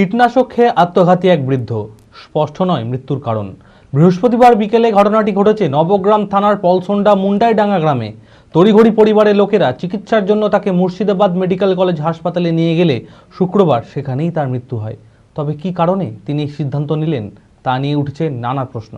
কীটনাশক খেয়ে আত্মঘাতী এক বৃদ্ধ। স্পষ্ট নয় মৃত্যুর কারণ। বৃহস্পতিবার বিকেলে ঘটনাটি ঘটেছে নবগ্রাম থানার পলসন্ডা মুন্ডাইডাঙ্গা গ্রামে। তড়িঘড়ি পরিবারের লোকেরা চিকিৎসার জন্য তাকে মুর্শিদাবাদ মেডিকেল কলেজ হাসপাতালে নিয়ে গেলে শুক্রবার সেখানেই তার মৃত্যু হয়। তবে কি কারণে তিনি সিদ্ধান্ত নিলেন, তা নিয়ে উঠছে নানা প্রশ্ন।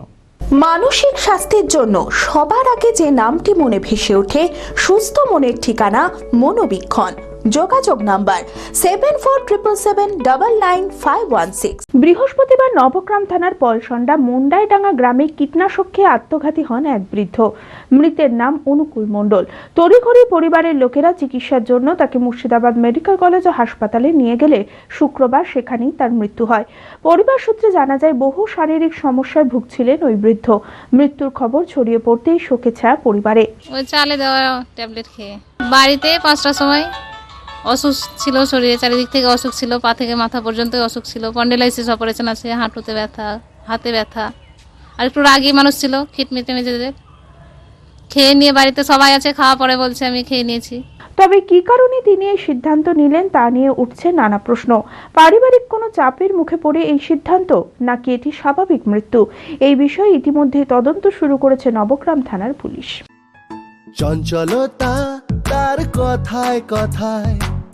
মানসিক স্বাস্থ্যের জন্য সবার আগে যে নামটি মনে ভেসে ওঠে, সুস্থ মনের ঠিকানা মনোবীক্ষণ। যোগাযোগ number seven four triple seven double nine five one six বৃহস্পতিবার নবগ্রাম থানার পলসন্ডা মুন্ডাইডাঙ্গা গ্রামে কীটনাশক খেয়ে আত্মঘাতী হন এক বৃদ্ধ। মৃতের নাম অনুকূল মণ্ডল। তড়িঘড়ি পরিবারের লোকেরা চিকিৎসার জন্য তাকে মুর্শিদাবাদ মেডিকেল কলেজ ও হাসপাতালে নিয়ে গেলে শুক্রবার সেখানেই তার মৃত্যু হয়। পরিবার সূত্রে জানা যায় বহু শারীরিক সমস্যায় ভুগছিলেন ওই বৃদ্ধ। মৃত্যুর খবর ছড়িয়ে পড়তেই শোকে ছায়া পরিবারে। ওই চালে দেওয়া ট্যাবলেট খেয়ে। বাড়িতে পাঁচটার সময় অসুখ ছিল শরীরে চারিদিক থেকে অসুখ ছিল পা থেকে মাথা পর্যন্ত অসুখ ছিল পন্ডেলাইসিস অপারেশন আছে হাঁটুতে ব্যথা হাতে ব্যথা। আর একটু রাগী মানুষ ছিল খিটমিটে নিজেদের। খেয়ে নিয়ে বাড়িতে সবাই আছে খাওয়া পরে বলছে আমি খেয়ে নিয়েছি। তবে কি কারণে তিনি এই সিদ্ধান্ত নিলেন তা নিয়ে উঠছে নানা প্রশ্ন। পারিবারিক কোনো চাপের মুখে পড়ে এই সিদ্ধান্ত নাকি এটি স্বাভাবিক মৃত্যু? এই বিষয়ে ইতিমধ্যে তদন্ত শুরু করেছে নবগ্রাম থানার পুলিশ। চঞ্চলতা তার কথায় কথায়